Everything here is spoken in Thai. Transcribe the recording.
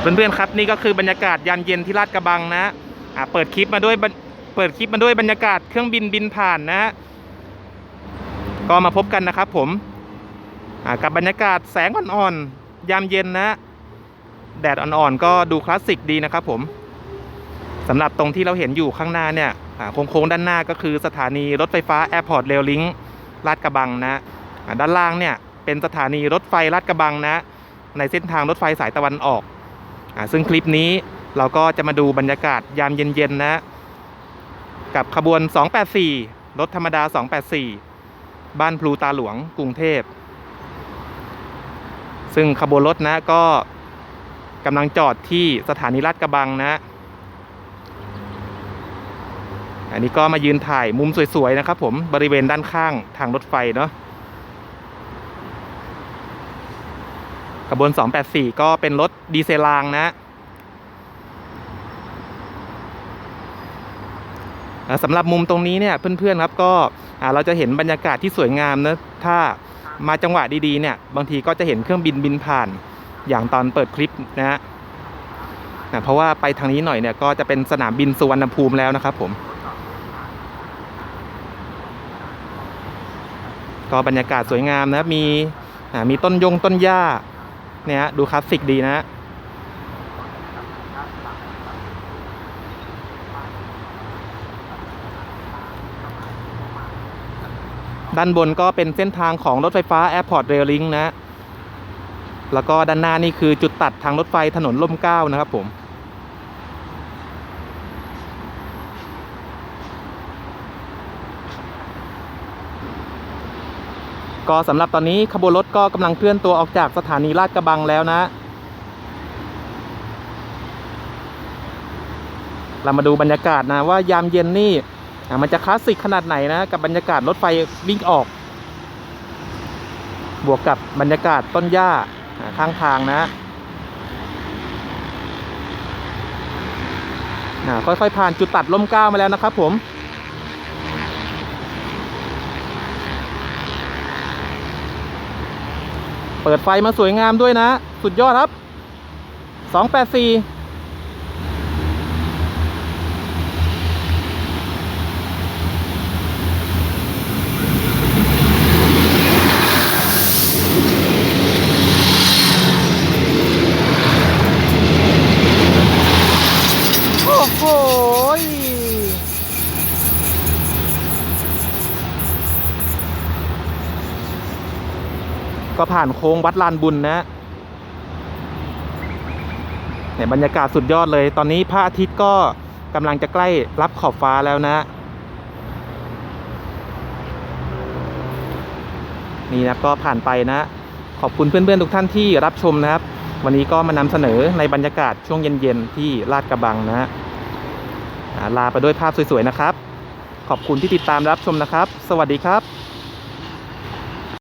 เพื่อนๆครับนี่ก็คือบรรยากาศยามเย็นที่ลาดกระบังนะอ่าเปิดคลิปมาด้วยเปิดคลิปมาด้วยบรรยากาศเครื่องบินบินผ่านนะ ก็มาพบกันนะครับผมกับบรรยากาศแสงอ่อนๆยามเย็นนะ แดดอ่อนๆก็ดูคลาสสิกดีนะครับผมสำหรับตรงที่เราเห็นอยู่ข้างหน้าเนี่ยโค้งๆด้านหน้าก็คือสถานีรถไฟฟ้าแอร์พอร์ตเรลลิงลาดกระบังนะด้านล่างเนี่ยเป็นสถานีรถไฟลาดกระบังนะ ในเส้นทางรถไฟสายตะวันออก ซึ่งคลิปนี้เราก็จะมาดูบรรยากาศยามเย็นๆนะ กับขบวน 284 รถธรรมดา 284 บ้านพลูตาหลวงกรุงเทพ ซึ่งขบวนรถนะก็กำลังจอดที่สถานีลาดกระบังนะ อันนี้ก็มายืนถ่ายมุมสวยๆนะครับผมบริเวณด้านข้างทางรถไฟเนาะ ขบวน 284 ก็เป็นรถดีเซลรางนะ สำหรับมุมตรงนี้เนี่ยเพื่อนๆครับก็เราจะเห็นบรรยากาศที่สวยงามนะถ้ามาจังหวะดีๆเนี่ยบางทีก็จะเห็นเครื่องบินบินผ่านอย่างตอนเปิดคลิปนะฮะเพราะว่าไปทางนี้หน่อยเนี่ยก็จะเป็นสนามบินสุวรรณภูมิแล้วนะครับผมก็บรรยากาศสวยงามนะมีมีต้นยงต้นหญ้า เนี่ยดูคลาสสิกดีนะด้านบนก็เป็นเส้นทางของรถไฟฟ้า Airport Rail Link นะ แล้วก็ด้านหน้านี่คือจุดตัดทางรถไฟถนนล่มเก้านะครับผม ก็สำหรับตอนนี้ขบวนรถก็กำลังเคลื่อนตัวออกจากสถานีลาดกระบังแล้วนะ เรามาดูบรรยากาศนะว่ายามเย็นนี่มันจะคลาสสิกขนาดไหนนะ กับบรรยากาศรถไฟวิ่งออก บวกกับบรรยากาศต้นหญ้าข้างทางนะอะค่อยๆผ่านจุดตัดล่มเก้ามาแล้วนะครับผม เปิดไฟมาสวยงามด้วยนะ สุดยอดครับ 284 ก็ผ่านโค้งวัดลานบุญนะเนี่ยบรรยากาศสุดยอดเลย ตอนนี้พระอาทิตย์ก็กำลังจะใกล้รับขอบฟ้าแล้วนะ นี่นะก็ผ่านไปนะ ขอบคุณเพื่อนๆทุกท่านที่รับชมนะครับ วันนี้ก็มานำเสนอในบรรยากาศช่วงเย็นๆที่ลาดกระบังนะฮะลาไปด้วยภาพสวยๆนะครับ ขอบคุณที่ติดตามรับชมนะครับ สวัสดีครับ